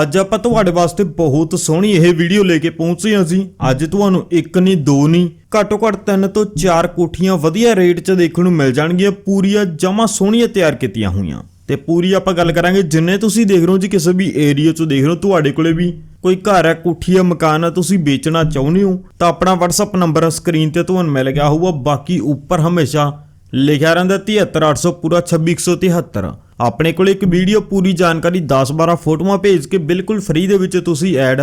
ਅੱਜ ਆਪਾਂ ਤੁਹਾਡੇ ਵਾਸਤੇ ਬਹੁਤ ਸੋਹਣੀ ਇਹ ਵੀਡੀਓ ਲੈ ਕੇ ਪਹੁੰਚੇ ਹਾਂ ਅਸੀਂ ਅੱਜ ਤੁਹਾਨੂੰ ਇੱਕ ਨਹੀਂ, ਦੋ ਨਹੀਂ, ਘੱਟੋ ਘੱਟ ਤਿੰਨ ਤੋਂ ਚਾਰ ਕੋਠੀਆਂ ਵਧੀਆ ਰੇਟ 'ਚ ਦੇਖਣ ਨੂੰ ਮਿਲ ਜਾਣਗੀਆਂ। ਪੂਰੀਆਂ ਜਮਾ ਸੋਹਣੀਆਂ ਤਿਆਰ ਕੀਤੀਆਂ ਹੋਈਆਂ। ਤੇ ਪੂਰੀ ਆਪਾਂ ਗੱਲ ਕਰਾਂਗੇ, ਜਿੰਨੇ ਤੁਸੀਂ ਦੇਖ ਰਹੇ ਹੋ ਜੀ, ਕਿਸੇ ਵੀ ਏਰੀਆ 'ਚ ਦੇਖ ਰਹੇ ਹੋ, ਤੁਹਾਡੇ ਕੋਲੇ ਵੀ ਕੋਈ ਘਰ ਹੈ, ਕੋਠੀ ਹੈ, ਮਕਾਨ ਹੈ, ਤੁਸੀਂ ਵੇਚਣਾ ਚਾਹੁੰਦੇ ਹੋ, ਤਾਂ ਆਪਣਾ WhatsApp ਨੰਬਰ ਸਕਰੀਨ ਤੇ ਤੁਹਾਨੂੰ ਮਿਲ ਗਿਆ ਹੋਊਗਾ। ਬਾਕੀ ਉੱਪਰ ਹਮੇਸ਼ਾ ਲਿਖਿਆ ਰਹਿੰਦਾ 73800 ਪੂਰਾ 26173 ਆਪਣੇ ਕੋਲ ਇੱਕ ਵੀਡੀਓ ਪੂਰੀ ਜਾਣਕਾਰੀ 10-12 ਫੋਟੋਆਂ ਭੇਜ ਕੇ ਬਿਲਕੁਲ ਫ੍ਰੀ ਦੇ ਵਿੱਚ ਤੁਸੀਂ ਐਡ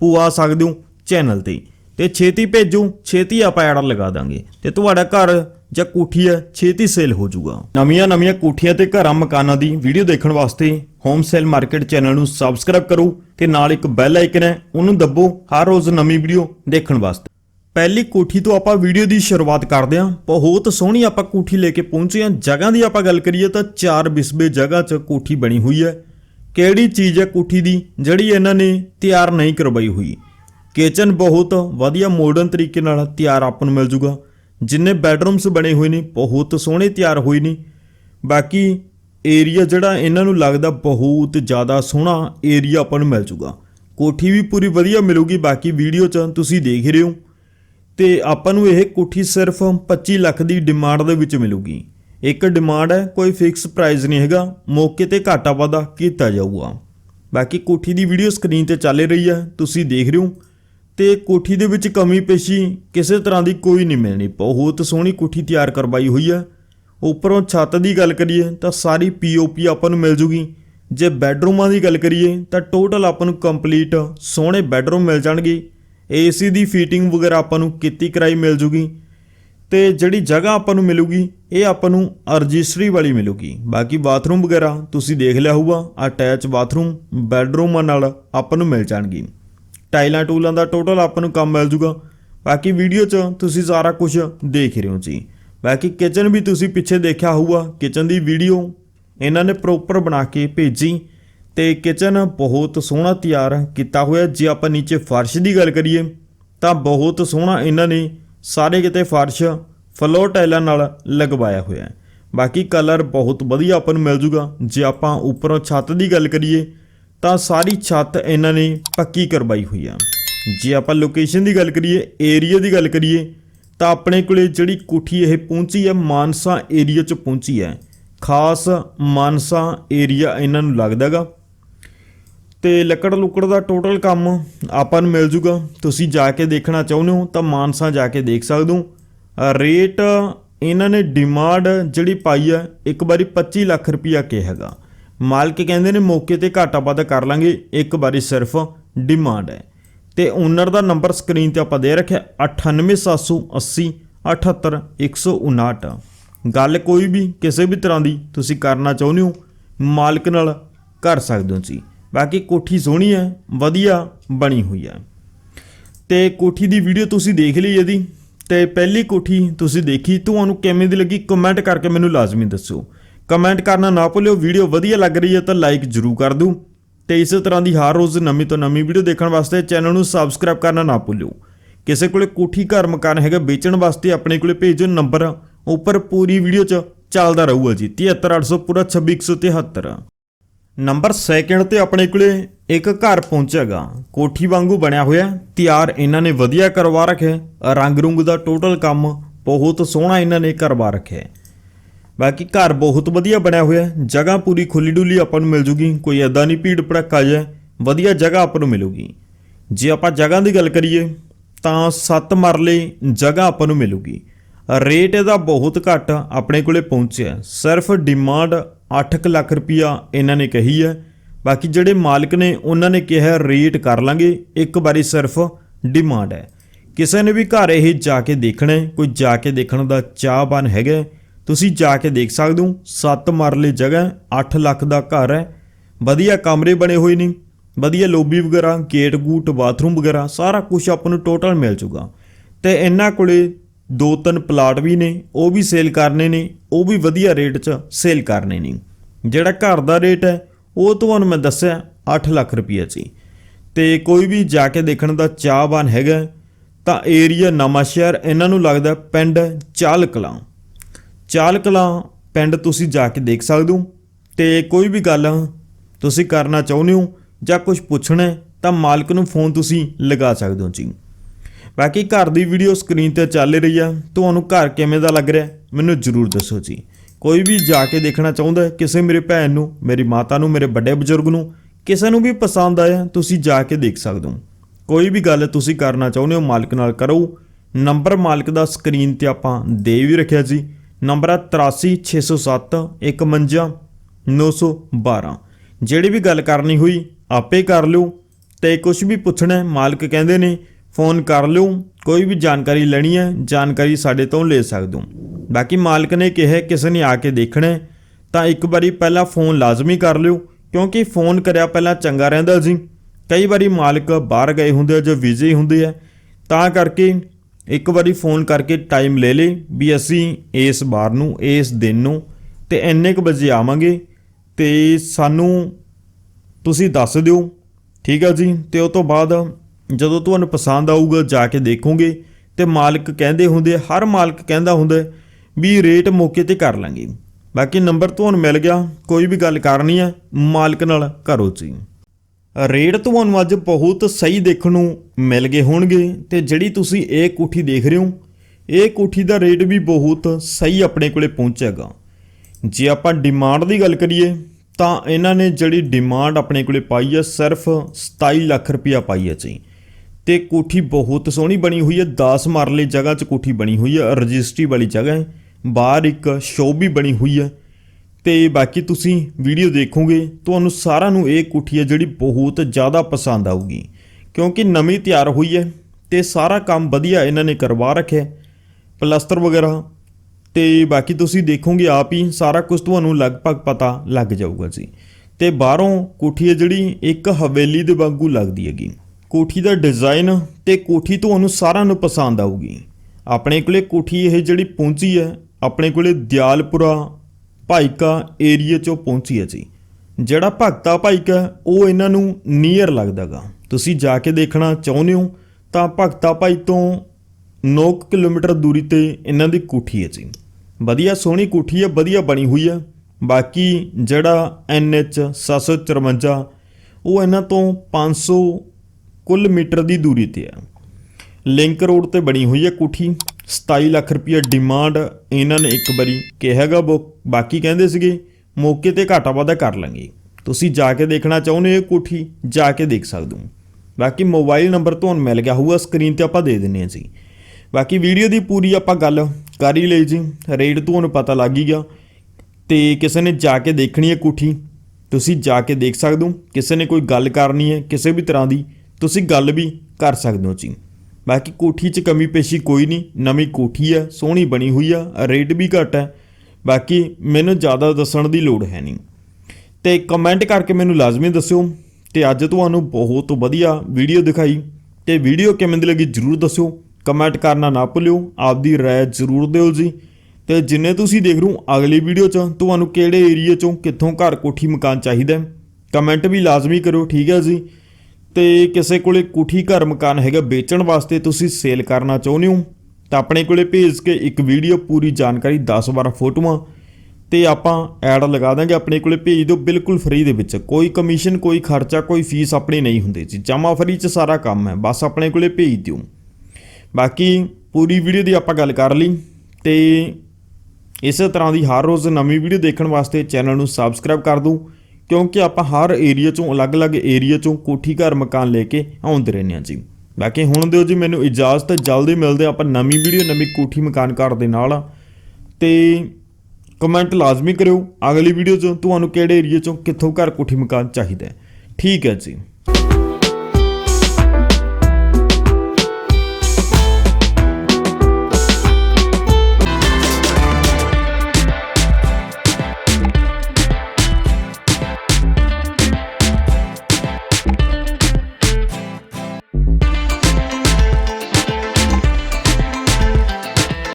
ਪਵਾ ਸਕਦੇ ਹੋ ਚੈਨਲ ਤੇ। ਤੇ ਛੇਤੀ ਭੇਜੋ, ਛੇਤੀ ਆਪਾਂ ਐਡ ਲਗਾ ਦਾਂਗੇ। ਤੇ ਤੁਹਾਡਾ ਘਰ ਜਾਂ ਕੋਠੀ ਹੈ, ਛੇਤੀ ਸੇਲ ਹੋ ਜਾਊਗਾ। ਨਵੀਆਂ ਨਵੀਆਂ ਕੋਠੀਆਂ ਤੇ ਘਰਾਂ ਮਕਾਨਾਂ ਦੀ ਵੀਡੀਓ ਦੇਖਣ ਵਾਸਤੇ ਹੋਮ ਸੇਲ ਮਾਰਕੀਟ ਚੈਨਲ ਨੂੰ ਸਬਸਕ੍ਰਾਈਬ ਕਰੋ ਤੇ ਨਾਲ ਇੱਕ ਬੈਲ ਆਈਕਨ ਹੈ, ਉਹਨੂੰ ਦੱਬੋ ਹਰ ਰੋਜ਼ ਨਵੀਂ ਵੀਡੀਓ ਦੇਖਣ ਵਾਸਤੇ। ਪਹਿਲੀ ਕੋਠੀ ਤੋਂ ਆਪਾਂ ਵੀਡੀਓ ਦੀ ਸ਼ੁਰੂਆਤ ਕਰਦੇ ਹਾਂ। ਬਹੁਤ ਸੋਹਣੀ ਆਪਾਂ ਕੋਠੀ ਲੈ ਕੇ ਪਹੁੰਚੇ ਹਾਂ। ਜਗ੍ਹਾ ਦੀ ਆਪਾਂ ਗੱਲ ਕਰੀਏ ਤਾਂ ਚਾਰ ਬਿਸਬੇ ਜਗ੍ਹਾ 'ਚ ਕੋਠੀ ਬਣੀ ਹੋਈ ਹੈ। ਕਿਹੜੀ ਚੀਜ਼ ਹੈ ਕੋਠੀ ਦੀ? ਜਿਹੜੀ ਇਹਨਾਂ ਨੇ ਤਿਆਰ ਨਹੀਂ ਕਰਵਾਈ ਹੋਈ। ਕਿਚਨ ਬਹੁਤ ਵਧੀਆ ਮਾਡਰਨ ਤਰੀਕੇ ਨਾਲ ਤਿਆਰ ਆਪਾਂ ਨੂੰ ਮਿਲ ਜੂਗਾ। ਜਿੰਨੇ ਬੈਡਰੂਮਸ ਬਣੇ ਹੋਏ ਨੇ, ਬਹੁਤ ਸੋਹਣੇ ਤਿਆਰ ਹੋਏ ਨੇ। ਬਾਕੀ ਏਰੀਆ ਜਿਹੜਾ ਇਹਨਾਂ ਨੂੰ ਲੱਗਦਾ ਬਹੁਤ ਜ਼ਿਆਦਾ ਸੋਹਣਾ ਏਰੀਆ ਆਪਾਂ ਨੂੰ ਮਿਲ ਜੂਗਾ। ਕੋਠੀ ਵੀ ਪੂਰੀ ਵਧੀਆ ਮਿਲੂਗੀ। ਬਾਕੀ ਵੀਡੀਓ 'ਚ ਤੁਸੀਂ ਦੇਖ ਰਹੇ ਹੋ। ਤੇ ਆਪਾਂ ਨੂੰ ਇਹ ਕੋਠੀ ਸਿਰਫ 25 ਲੱਖ ਦੀ ਡਿਮਾਂਡ ਦੇ ਵਿੱਚ ਮਿਲੂਗੀ। ਇੱਕ ਡਿਮਾਂਡ ਹੈ, ਕੋਈ ਫਿਕਸ ਪ੍ਰਾਈਸ ਨਹੀਂ ਹੈਗਾ, ਮੌਕੇ ਤੇ ਘਾਟਾ ਵਾਧਾ ਕੀਤਾ ਜਾਊਗਾ। ਬਾਕੀ ਕੋਠੀ ਦੀ ਵੀਡੀਓ ਸਕਰੀਨ ਤੇ ਚੱਲ ਰਹੀ ਹੈ, ਤੁਸੀਂ ਦੇਖ ਰਹੇ ਹੋ। ਤੇ ਕੋਠੀ ਦੇ ਵਿੱਚ ਕਮੀ ਪੇਸ਼ੀ ਕਿਸੇ ਤਰ੍ਹਾਂ ਦੀ ਕੋਈ ਨਹੀਂ ਮਿਲਣੀ। ਬਹੁਤ ਸੋਹਣੀ ਕੋਠੀ ਤਿਆਰ ਕਰਵਾਈ ਹੋਈ ਹੈ। ਉੱਪਰੋਂ ਛੱਤ ਦੀ ਗੱਲ ਕਰੀਏ, ਤਾਂ ਸਾਰੀ ਪੀਓਪੀ ਆਪਾਂ ਨੂੰ ਮਿਲ ਜੂਗੀ। ਜੇ ਬੈੱਡਰੂਮਾਂ ਦੀ ਗੱਲ ਕਰੀਏ, ਤਾਂ ਟੋਟਲ ਆਪਾਂ ਨੂੰ ਕੰਪਲੀਟ ਸੋਹਣੇ ਬੈੱਡਰੂਮ ਮਿਲ ਜਾਣਗੇ। ਏਸੀ ਦੀ ਫੀਟਿੰਗ ਵਗੈਰਾ ਆਪਾਂ ਨੂੰ ਕੀਤੀ ਕਰਾਈ ਮਿਲ ਜੂਗੀ। ਤੇ ਜਿਹੜੀ ਜਗ੍ਹਾ ਆਪਾਂ ਨੂੰ ਮਿਲੂਗੀ, ਇਹ ਆਪਾਂ ਨੂੰ ਰਜਿਸਟਰੀ ਵਾਲੀ ਮਿਲੂਗੀ। ਬਾਕੀ ਬਾਥਰੂਮ ਵਗੈਰਾ ਤੁਸੀਂ ਦੇਖ ਲਿਆ ਹੋਊਗਾ ਅਟੈਚ ਬਾਥਰੂਮ ਬੈੱਡਰੂਮਾਂ ਨਾਲ ਆਪਾਂ ਨੂੰ ਮਿਲ ਜਾਣਗੀ। ਟਾਈਲਾਂ ਟੂਲਾਂ ਦਾ ਟੋਟਲ ਆਪਾਂ ਨੂੰ ਕੰਮ ਮਿਲ ਜੂਗਾ। ਬਾਕੀ ਵੀਡੀਓ 'ਚ ਤੁਸੀਂ ਸਾਰਾ ਕੁਝ ਦੇਖ ਰਹੇ ਹੋ ਜੀ। ਬਾਕੀ ਕਿਚਨ ਵੀ ਤੁਸੀਂ ਪਿੱਛੇ ਦੇਖਿਆ ਹੋਊਗਾ ਕਿਚਨ ਦੀ ਵੀਡੀਓ ਇਹਨਾਂ ਨੇ ਪ੍ਰੋਪਰ ਬਣਾ ਕੇ ਭੇਜੀ। ਤੇ ਕਿਚਨ ਬਹੁਤ ਸੋਹਣਾ ਤਿਆਰ ਕੀਤਾ ਹੋਇਆ। ਜੇ ਆਪਾਂ ਨੀਚੇ ਫਰਸ਼ ਦੀ ਗੱਲ ਕਰੀਏ, ਤਾਂ ਬਹੁਤ ਸੋਹਣਾ ਇਹਨਾਂ ਨੇ ਸਾਰੇ ਕਿਤੇ ਫਰਸ਼ ਫਲੋਰ ਟਾਈਲਾਂ ਨਾਲ ਲਗਵਾਇਆ ਹੋਇਆ ਹੈ। ਬਾਕੀ ਕਲਰ ਬਹੁਤ ਵਧੀਆ ਆਪਾਂ ਨੂੰ ਮਿਲ ਜੂਗਾ। ਜੇ ਆਪਾਂ ਉੱਪਰੋਂ ਛੱਤ ਦੀ ਗੱਲ ਕਰੀਏ, ਤਾਂ ਸਾਰੀ ਛੱਤ ਇਹਨਾਂ ਨੇ ਪੱਕੀ ਕਰਵਾਈ ਹੋਈ ਆ। ਜੇ ਆਪਾਂ ਲੋਕੇਸ਼ਨ ਦੀ ਗੱਲ ਕਰੀਏ ਏਰੀਆ ਦੀ ਗੱਲ ਕਰੀਏ, ਤਾਂ ਆਪਣੇ ਕੋਲੇ ਜਿਹੜੀ ਕੋਠੀ ਇਹ ਪਹੁੰਚੀ ਹੈ, ਮਾਨਸਾ ਏਰੀਆ 'ਚ ਪਹੁੰਚੀ ਹੈ। ਖਾਸ ਮਾਨਸਾ ਏਰੀਆ ਇਹਨਾਂ ਨੂੰ ਲੱਗਦਾਗਾ ਤੇ ਲੱਕੜ ਲੁੱਕੜ ਦਾ ਟੋਟਲ ਕੰਮ ਆਪਾਂ ਨੂੰ ਮਿਲ ਜੂਗਾ। ਤੁਸੀਂ ਜਾ ਕੇ ਦੇਖਣਾ ਚਾਹੁੰਦੇ ਹੋ ਤਾਂ ਮਾਨਸਾ ਜਾ ਕੇ ਦੇਖ ਸਕਦੇ ਹੋ। ਰੇਟ ਇਹਨਾਂ ਨੇ ਡਿਮਾਂਡ ਜਿਹੜੀ ਪਾਈ ਹੈ ਇੱਕ ਵਾਰੀ 25 ਲੱਖ ਰੁਪਈਆ ਕਿ ਹੈਗਾ ਮਾਲਕ ਕਹਿੰਦੇ ਨੇ ਮੌਕੇ ਤੇ ਘਾਟਾ ਵਾਧਾ ਕਰ ਲਾਂਗੇ, ਇੱਕ ਵਾਰੀ ਸਿਰਫ ਡਿਮਾਂਡ ਹੈ। ਤੇ ਓਨਰ ਦਾ ਨੰਬਰ ਸਕਰੀਨ ਤੇ ਆਪਾਂ ਦੇ ਰੱਖਿਆ 98780 78159 ਗੱਲ ਕੋਈ ਵੀ, ਕਿਸੇ ਵੀ ਤਰ੍ਹਾਂ ਦੀ ਤੁਸੀਂ ਕਰਨਾ ਚਾਹੁੰਦੇ ਹੋ, ਮਾਲਕ ਨਾਲ ਕਰ ਸਕਦੇ ਹੋ ਜੀ ਬਾਕੀ ਕੋਠੀ ਸੋਹਣੀ ਹੈ, ਵਧੀਆ ਬਣੀ ਹੋਈ ਹੈ। ਤੇ ਕੋਠੀ ਦੀ ਵੀਡੀਓ ਤੁਸੀਂ ਦੇਖ ਲਈ ਇਹਦੀ। ਤੇ ਪਹਿਲੀ ਕੋਠੀ ਤੁਸੀਂ ਦੇਖੀ, ਤੁਹਾਨੂੰ ਕਿਵੇਂ ਦੀ ਲੱਗੀ ਕਮੈਂਟ ਕਰਕੇ ਮੈਨੂੰ ਲਾਜ਼ਮੀ ਦੱਸੋ। ਕਮੈਂਟ ਕਰਨਾ ਨਾ ਭੁੱਲਿਓ ਵੀਡੀਓ ਵਧੀਆ ਲੱਗ ਰਹੀ ਹੈ ਤਾਂ ਲਾਈਕ ਜ਼ਰੂਰ ਕਰ ਦਿਓ। ਤੇ ਇਸੇ ਤਰ੍ਹਾਂ ਦੀ ਹਰ ਰੋਜ਼ ਨਵੀਂ ਤੋਂ ਨਵੀਂ ਵੀਡੀਓ ਦੇਖਣ ਵਾਸਤੇ ਚੈਨਲ ਨੂੰ ਸਬਸਕ੍ਰਾਈਬ ਕਰਨਾ ਨਾ ਭੁੱਲਿਓ। ਕਿਸੇ ਕੋਲੇ ਕੋਠੀ, ਘਰ, ਮਕਾਨ ਹੈਗਾ, ਵੇਚਣ ਵਾਸਤੇ ਆਪਣੇ ਕੋਲੇ ਭੇਜੋ ਨੰਬਰ ਉੱਪਰ ਪੂਰੀ ਵੀਡੀਓ 'ਚ ਚੱਲਦਾ ਰਹੂਗਾ ਜੀ 73800 ਪੂਰਾ 26173 ਨੰਬਰ ਸੈਕਿੰਡ ਤੇ ਆਪਣੇ ਕੋਲੇ ਇੱਕ ਘਰ ਪਹੁੰਚੇਗਾ। ਕੋਠੀ ਵਾਂਗੂ ਬਣਿਆ ਹੋਇਆ, ਤਿਆਰ ਇਹਨਾਂ ਨੇ ਵਧੀਆ ਕਰਵਾ ਰੱਖਿਆ ਰੰਗ ਰੁੰਗ ਦਾ ਟੋਟਲ ਕੰਮ ਬਹੁਤ ਸੋਹਣਾ ਇਹਨਾਂ ਨੇ ਕਰਵਾ ਰੱਖਿਆ ਬਾਕੀ ਘਰ ਬਹੁਤ ਵਧੀਆ ਬਣਿਆ ਹੋਇਆ, ਜਗ੍ਹਾ ਪੂਰੀ ਖੁੱਲੀ ਡੁੱਲੀ ਆਪਾਂ ਨੂੰ ਮਿਲ ਜੂਗੀ, ਕੋਈ ਐਦਾਂ ਨਹੀਂ ਭੀੜ ਭੜੱਕਾ ਜਿਹਾ, ਵਧੀਆ ਜਗ੍ਹਾ ਆਪਾਂ ਨੂੰ ਮਿਲੂਗੀ। ਜੇ ਆਪਾਂ ਜਗ੍ਹਾ ਦੀ ਗੱਲ ਕਰੀਏ, ਤਾਂ 7 ਮਰਲੇ ਜਗ੍ਹਾ ਆਪਾਂ ਨੂੰ ਮਿਲੂਗੀ। ਰੇਟ ਇਹਦਾ ਬਹੁਤ ਘੱਟ ਆਪਣੇ ਕੋਲੇ ਪਹੁੰਚਿਆ, ਸਿਰਫ ਡਿਮਾਂਡ 8 ਲੱਖ ਰੁਪਿਆ ਇਹਨਾਂ ਨੇ ਕਹੀ ਹੈ। ਬਾਕੀ ਜਿਹੜੇ ਮਾਲਕ ਨੇ, ਉਹਨਾਂ ਨੇ ਕਿਹਾ ਰੇਟ ਕਰ ਲਾਂਗੇ। ਇੱਕ ਵਾਰੀ ਸਿਰਫ ਡਿਮਾਂਡ ਹੈ। ਕਿਸੇ ਨੇ ਵੀ ਘਰ ਇਹ ਜਾ ਕੇ ਦੇਖਣਾ ਹੈ, ਕੋਈ ਜਾ ਕੇ ਦੇਖਣ ਦਾ ਚਾਹਵਾਨ ਹੈਗਾ ਤੁਸੀਂ ਜਾ ਕੇ ਦੇਖ ਸਕਦੇ ਹੋ। 7 ਮਰਲੇ ਜਗ੍ਹਾ 8 ਲੱਖ ਦਾ ਘਰ ਹੈ। ਵਧੀਆ ਕਮਰੇ ਬਣੇ ਹੋਏ ਨੇ, ਵਧੀਆ ਲੋਬੀ ਵਗੈਰਾ ਗੇਟ ਗੂਟ ਬਾਥਰੂਮ ਵਗੈਰਾ, ਸਾਰਾ ਕੁਝ ਆਪਾਂ ਨੂੰ ਟੋਟਲ ਮਿਲ ਜੂਗਾ। ਤੇ ਇਹਨਾਂ ਕੋਲੇ ਦੋ ਤਿੰਨ ਪਲਾਟ ਵੀ ਨੇ, ਉਹ ਵੀ ਸੇਲ ਕਰਨੇ ਨੇ, ਉਹ ਵੀ ਵਧੀਆ ਰੇਟ 'ਚ ਸੇਲ ਕਰਨੇ ਨੇ। ਜਿਹੜਾ ਘਰ ਦਾ ਰੇਟ ਹੈ, ਉਹ ਤੁਹਾਨੂੰ ਮੈਂ ਦੱਸਿਆ 8 ਲੱਖ ਰੁਪਈਆ ਸੀ। ਤੇ ਕੋਈ ਵੀ ਜਾ ਕੇ ਦੇਖਣ ਦਾ ਚਾਹਵਾਨ ਹੈਗਾ, ਤਾਂ ਏਰੀਆ ਨਵਾਂ ਸ਼ਹਿਰ ਇਹਨਾਂ ਨੂੰ ਲੱਗਦਾ ਪਿੰਡ ਚਾਲ ਕਲਾਂ ਚਾਲ ਕਲਾਂ ਪਿੰਡ ਤੁਸੀਂ ਜਾ ਕੇ ਦੇਖ ਸਕਦੇ ਹੋ। ਤੇ ਕੋਈ ਵੀ ਗੱਲ ਤੁਸੀਂ ਕਰਨਾ ਚਾਹੁੰਦੇ ਹੋ ਜਾਂ ਕੁਝ ਪੁੱਛਣਾ ਤਾਂ ਮਾਲਕ ਨੂੰ ਫੋਨ ਤੁਸੀਂ ਲਗਾ ਸਕਦੇ ਹੋ ਜੀ। ਬਾਕੀ ਘਰ ਦੀ ਵੀਡੀਓ ਸਕਰੀਨ ਤੇ ਚੱਲ ਰਹੀ ਆ। ਤੁਹਾਨੂੰ ਘਰ ਕਿਵੇਂ ਦਾ ਲੱਗ ਰਿਹਾ, ਮੈਨੂੰ ਜਰੂਰ ਦੱਸੋ ਜੀ। ਕੋਈ ਵੀ ਜਾ ਕੇ ਦੇਖਣਾ ਚਾਹੁੰਦਾ ਕਿਸੇ ਮੇਰੇ ਭੈਣ ਨੂੰ, ਮੇਰੀ ਮਾਤਾ ਨੂੰ, ਮੇਰੇ ਵੱਡੇ ਬਜ਼ੁਰਗ ਨੂੰ, ਕਿਸੇ ਨੂੰ ਵੀ ਪਸੰਦ ਆਇਆ, ਤੁਸੀਂ ਜਾ ਕੇ ਦੇਖ ਸਕਦੇ ਹੋ। ਕੋਈ ਵੀ ਗੱਲ ਤੁਸੀਂ ਕਰਨਾ ਚਾਹੁੰਦੇ ਹੋ, ਮਾਲਕ ਨਾਲ ਕਰੋ। ਨੰਬਰ ਮਾਲਕ ਦਾ ਸਕਰੀਨ ਤੇ ਆਪਾਂ ਦੇ ਵੀ ਰੱਖਿਆ ਜੀ। ਨੰਬਰ ਹੈ 83607 51 912 ਜਿਹੜੀ ਵੀ ਗੱਲ ਕਰਨੀ ਹੋਈ, ਆਪੇ ਕਰ ਲਿਓ। ਤੇ ਕੁਝ ਵੀ ਪੁੱਛਣਾ ਮਾਲਕ ਕਹਿੰਦੇ ਨੇ ਫੋਨ ਕਰ ਲਿਓ, ਕੋਈ ਵੀ ਜਾਣਕਾਰੀ ਲੈਣੀ ਹੈ, ਜਾਣਕਾਰੀ ਸਾਡੇ ਤੋਂ ਲੈ ਸਕਦੇ ਹੋ। ਬਾਕੀ ਮਾਲਕ ਨੇ ਕਿਹਾ ਕਿਸੇ ਨੇ ਆ ਕੇ ਦੇਖਣਾ ਤਾਂ ਇੱਕ ਵਾਰੀ ਪਹਿਲਾਂ ਫੋਨ ਲਾਜ਼ਮੀ ਕਰ ਲਿਓ, ਕਿਉਂਕਿ ਫੋਨ ਕਰਿਆ ਪਹਿਲਾਂ ਚੰਗਾ ਰਹਿੰਦਾ ਜੀ ਕਈ ਵਾਰੀ ਮਾਲਕ ਬਾਹਰ ਗਏ ਹੁੰਦੇ ਆ ਜਾਂ ਬਿਜ਼ੀ ਹੁੰਦੇ ਆ, ਤਾਂ ਕਰਕੇ ਇੱਕ ਵਾਰੀ ਫੋਨ ਕਰਕੇ ਟਾਈਮ ਲੈ ਲੇ ਵੀ ਅਸੀਂ ਇਸ ਵਾਰ ਨੂੰ, ਇਸ ਦਿਨ ਨੂੰ ਤੇ ਇੰਨੇ ਕੁ ਵਜੇ ਆਵਾਂਗੇ ਤੇ ਸਾਨੂੰ ਤੁਸੀਂ ਦੱਸ ਦਿਓ, ਠੀਕ ਆ ਜੀ? ਤੇ ਉਹ ਤੋਂ ਬਾਅਦ ਜਦੋਂ ਤੁਹਾਨੂੰ ਪਸੰਦ ਆਊਗਾ, ਜਾ ਕੇ ਦੇਖੋਗੇ ਤੇ ਮਾਲਕ ਕਹਿੰਦੇ ਹੁੰਦੇ ਹਰ ਮਾਲਕ ਕਹਿੰਦਾ ਹੁੰਦਾ ਵੀ ਰੇਟ ਮੌਕੇ ਤੇ ਕਰ ਲਾਂਗੇ। ਬਾਕੀ ਨੰਬਰ ਤੁਹਾਨੂੰ ਮਿਲ ਗਿਆ, ਕੋਈ ਵੀ ਗੱਲ ਕਰਨੀ ਹੈ ਮਾਲਕ ਨਾਲ ਕਰੋ ਜੀ। ਰੇਟ ਤੁਹਾਨੂੰ ਅੱਜ ਬਹੁਤ ਸਹੀ ਦੇਖਣ ਨੂੰ ਮਿਲ ਗਏ ਹੋਣਗੇ ਤੇ ਜਿਹੜੀ ਤੁਸੀਂ ਇਹ ਕੋਠੀ ਦੇਖ ਰਹੇ ਹੋ, ਇਹ ਕੋਠੀ ਦਾ ਰੇਟ ਵੀ ਬਹੁਤ ਸਹੀ ਆਪਣੇ ਕੋਲੇ ਪਹੁੰਚੇਗਾ। ਜੇ ਆਪਾਂ ਡਿਮਾਂਡ ਦੀ ਗੱਲ ਕਰੀਏ, ਤਾਂ ਇਹਨਾਂ ਨੇ ਜਿਹੜੀ ਡਿਮਾਂਡ ਆਪਣੇ ਕੋਲੇ ਪਾਈ ਹੈ ਸਿਰਫ 27 ਲੱਖ ਰੁਪਇਆ ਪਾਈ ਹੈ ਜੀ। ਤੇ ਕੋਠੀ ਬਹੁਤ ਸੋਹਣੀ ਬਣੀ ਹੋਈ ਹੈ। 10 ਮਰਲੇ ਜਗ੍ਹਾ 'ਚ ਕੋਠੀ ਬਣੀ ਹੋਈ ਹੈ। ਰਜਿਸਟਰੀ ਵਾਲੀ ਜਗ੍ਹਾ ਹੈ। ਬਾਹਰ ਇੱਕ ਸ਼ੋਪ ਵੀ ਬਣੀ ਹੋਈ ਹੈ। ਤੇ ਬਾਕੀ ਤੁਸੀਂ ਵੀਡੀਓ ਦੇਖੋਗੇ, ਤੁਹਾਨੂੰ ਸਾਰਿਆਂ ਨੂੰ ਇਹ ਕੋਠੀ ਹੈ ਜਿਹੜੀ ਬਹੁਤ ਜ਼ਿਆਦਾ ਪਸੰਦ ਆਊਗੀ। ਕਿਉਂਕਿ ਨਵੀਂ ਤਿਆਰ ਹੋਈ ਹੈ ਤੇ ਸਾਰਾ ਕੰਮ ਵਧੀਆ ਇਹਨਾਂ ਨੇ ਕਰਵਾ ਰੱਖਿਆ ਹੈ। ਪਲਸਤਰ ਵਗੈਰਾ। ਤੇ ਬਾਕੀ ਤੁਸੀਂ ਦੇਖੋਗੇ ਆਪ ਹੀ, ਸਾਰਾ ਕੁਝ ਤੁਹਾਨੂੰ ਲਗਭਗ ਪਤਾ ਲੱਗ ਜਾਊਗਾ ਜੀ। ਤੇ ਬਾਹਰੋਂ ਕੋਠੀ ਹੈ ਜਿਹੜੀ ਇੱਕ ਹਵੇਲੀ ਦੇ ਵਾਂਗੂ ਲੱਗਦੀ ਹੈਗੀ। ਕੋਠੀ ਦਾ ਡਿਜ਼ਾਈਨ ਤੇ ਕੋਠੀ ਤੁਹਾਨੂੰ ਸਾਰਿਆਂ ਨੂੰ ਪਸੰਦ ਆਊਗੀ। ਆਪਣੇ ਕੋਲੇ ਕੋਠੀ ਇਹ ਜਿਹੜੀ ਪਹੁੰਚੀ ਹੈ, ਆਪਣੇ ਕੋਲੇ ਦਿਆਲਪੁਰਾ, ਭਾਈਕਾ ਏਰੀਆ ਚੋਂ ਪਹੁੰਚੀ ਹੈ ਜੀ। ਜਿਹੜਾ ਭਗਤਾ ਭਾਈਕਾ ਉਹ ਇਹਨਾਂ ਨੂੰ ਨੀਅਰ ਲੱਗਦਾਗਾ ਤੁਸੀਂ ਜਾ ਕੇ ਦੇਖਣਾ ਚਾਹੁੰਦੇ ਹੋ ਤਾਂ ਭਗਤਾ ਭਾਈ ਤੋਂ 9 ਕਿਲੋਮੀਟਰ ਦੂਰੀ ਤੇ ਇਹਨਾਂ ਦੀ ਕੋਠੀ ਹੈ ਜੀ। ਵਧੀਆ ਸੋਹਣੀ ਕੋਠੀ ਹੈ, ਵਧੀਆ ਬਣੀ ਹੋਈ ਹੈ। ਬਾਕੀ ਜਿਹੜਾ NH 754 ਉਹ ਇਹਨਾਂ ਤੋਂ 500 ਕੁੱਲ ਮੀਟਰ ਦੀ ਦੂਰੀ ਤੇ ਹੈ ਲਿੰਕ ਰੋਡ ਤੇ ਬਣੀ ਹੋਈ ਹੈ ਕੋਠੀ। 27 ਲੱਖ ਰੁਪਏ ਡਿਮਾਂਡ ਇਹਨਾਂ ਨੇ ਇੱਕ ਵਾਰੀ ਕਿਹਾਗਾ ਬਾਕੀ ਕਹਿੰਦੇ ਸੀਗੇ, ਮੌਕੇ ਤੇ ਘਾਟਾ ਵਾਧਾ ਕਰ ਲਾਂਗੇ। ਤੁਸੀਂ ਜਾ ਕੇ ਦੇਖਣਾ ਚਾਹੁੰਦੇ ਹੋ ਕੋਠੀ, ਜਾ ਕੇ ਦੇਖ ਸਕਦੇ ਹੋ। ਬਾਕੀ ਮੋਬਾਈਲ ਨੰਬਰ ਤੁਹਾਨੂੰ ਮਿਲ ਗਿਆ ਹੋਊਗਾ, ਸਕਰੀਨ ਤੇ ਆਪਾਂ ਦੇ ਦਿੰਨੇ ਹਾਂ ਜੀ। ਬਾਕੀ ਵੀਡੀਓ ਦੀ ਪੂਰੀ ਆਪਾਂ ਗੱਲ ਕਰ ਹੀ ਲਈ ਜੀ। ਰੇਟ ਤੁਹਾਨੂੰ ਪਤਾ ਲੱਗ ਹੀ ਗਿਆ। ਤੇ ਕਿਸੇ ਨੇ ਜਾ ਕੇ ਦੇਖਣੀ ਹੈ ਕੋਠੀ। ਤੁਸੀਂ ਜਾ ਕੇ ਦੇਖ ਸਕਦੇ ਹੋ। ਕਿਸੇ ਨੇ ਕੋਈ ਗੱਲ ਕਰਨੀ ਹੈ, ਕਿਸੇ ਵੀ ਤਰ੍ਹਾਂ ਦੀ ਤੁਸੀਂ ਗੱਲ ਵੀ ਕਰ ਸਕਦੇ ਹੋ ਜੀ। ਬਾਕੀ ਕੋਠੀ 'ਚ ਕਮੀ ਪੇਸ਼ੀ ਕੋਈ ਨਹੀਂ, ਨਵੀਂ ਕੋਠੀ ਹੈ ਸੋਹਣੀ ਬਣੀ ਹੋਈ ਆ, ਰੇਟ ਵੀ ਘੱਟ ਹੈ ਬਾਕੀ ਮੈਨੂੰ ਜ਼ਿਆਦਾ ਦੱਸਣ ਦੀ ਲੋੜ ਹੈ ਨਹੀਂ। ਤੇ ਕਮੈਂਟ ਕਰਕੇ ਮੈਨੂੰ ਲਾਜ਼ਮੀ ਦੱਸਿਓ ਤੇ ਅੱਜ ਤੁਹਾਨੂੰ ਬਹੁਤ ਵਧੀਆ ਵੀਡੀਓ ਦਿਖਾਈ। ਤੇ ਵੀਡੀਓ ਕਿਵੇਂ ਦੀ ਲੱਗੀ ਜਰੂਰ ਦੱਸਿਓ। ਕਮੈਂਟ ਕਰਨਾ ਨਾ ਭੁੱਲਿਓ, ਆਪਦੀ ਰਾਏ ਜਰੂਰ ਦਿਓ ਜੀ। ਤੇ ਜਿੰਨੇ ਤੁਸੀਂ ਦੇਖ ਰਹੋ ਅਗਲੀ ਵੀਡੀਓ 'ਚ ਤੁਹਾਨੂੰ ਕਿਹੜੇ ਏਰੀਆ 'ਚੋਂ ਕਿੱਥੋਂ ਘਰ ਕੋਠੀ ਮਕਾਨ ਚਾਹੀਦਾ ਕਮੈਂਟ ਵੀ ਲਾਜ਼ਮੀ ਕਰੋ ਠੀਕ ਹੈ ਜੀ। ਤੇ ਕਿਸੇ ਕੋਲੇ ਕੁਠੀ ਘਰ ਮਕਾਨ ਹੈਗਾ ਵੇਚਣ ਵਾਸਤੇ ਤੁਸੀਂ ਸੇਲ ਕਰਨਾ ਚਾਹੁੰਦੇ ਹੋ, ਤਾਂ ਆਪਣੇ ਕੋਲੇ ਭੇਜ ਕੇ ਇੱਕ ਵੀਡੀਓ ਪੂਰੀ ਜਾਣਕਾਰੀ 10-12 ਫੋਟੋਆਂ ਤੇ ਆਪਾਂ ਐਡ ਲਗਾ ਦਾਂਗੇ। ਆਪਣੇ ਕੋਲੇ ਭੇਜ ਦਿਓ, ਬਿਲਕੁਲ ਫ੍ਰੀ ਦੇ ਵਿੱਚ। ਕੋਈ ਕਮਿਸ਼ਨ, ਕੋਈ ਖਰਚਾ, ਕੋਈ ਫੀਸ ਆਪਣੀ ਨਹੀਂ ਹੁੰਦੀ ਜੀ। ਜਮਾ ਫਰੀ ਚ ਸਾਰਾ ਕੰਮ ਹੈ, ਬਸ ਆਪਣੇ ਕੋਲੇ ਭੇਜ ਦਿਓ। ਬਾਕੀ ਪੂਰੀ ਵੀਡੀਓ ਦੀ ਆਪਾਂ ਗੱਲ ਕਰ ਲਈ ਤੇ ਇਸੇ ਤਰ੍ਹਾਂ ਦੀ ਹਰ ਰੋਜ਼ ਨਵੀਂ ਵੀਡੀਓ ਦੇਖਣ ਵਾਸਤੇ ਚੈਨਲ ਨੂੰ ਸਬਸਕ੍ਰਾਈਬ ਕਰ ਦਿਓ। ਕਿਉਂਕਿ ਆਪਾਂ ਹਰ ਏਰੀਆ ਚੋਂ, ਅਲੱਗ-ਅਲੱਗ ਏਰੀਆ ਚੋਂ ਕੋਠੀ ਘਰ ਮਕਾਨ ਲੈ ਕੇ ਆਉਂਦੇ ਰਹਿੰਦੇ ਹਾਂ ਜੀ। ਬਾਕੀ ਹੁਣ ਦਿਓ ਜੀ ਮੈਨੂੰ ਇਜਾਜ਼ਤ, ਜਲਦੀ ਮਿਲਦੇ ਆਪਾਂ ਨਵੀਂ ਵੀਡੀਓ ਨਵੀਂ ਕੋਠੀ ਮਕਾਨ ਘਰ ਦੇ ਨਾਲ। ਤੇ ਕਮੈਂਟ ਲਾਜ਼ਮੀ ਕਰਿਓ। ਅਗਲੀ ਵੀਡੀਓ 'ਚ ਤੁਹਾਨੂੰ ਕਿਹੜੇ ਏਰੀਆ 'ਚੋਂ ਕਿੱਥੋਂ ਘਰ ਕੋਠੀ ਮਕਾਨ ਚਾਹੀਦਾ ਠੀਕ ਹੈ ਜੀ।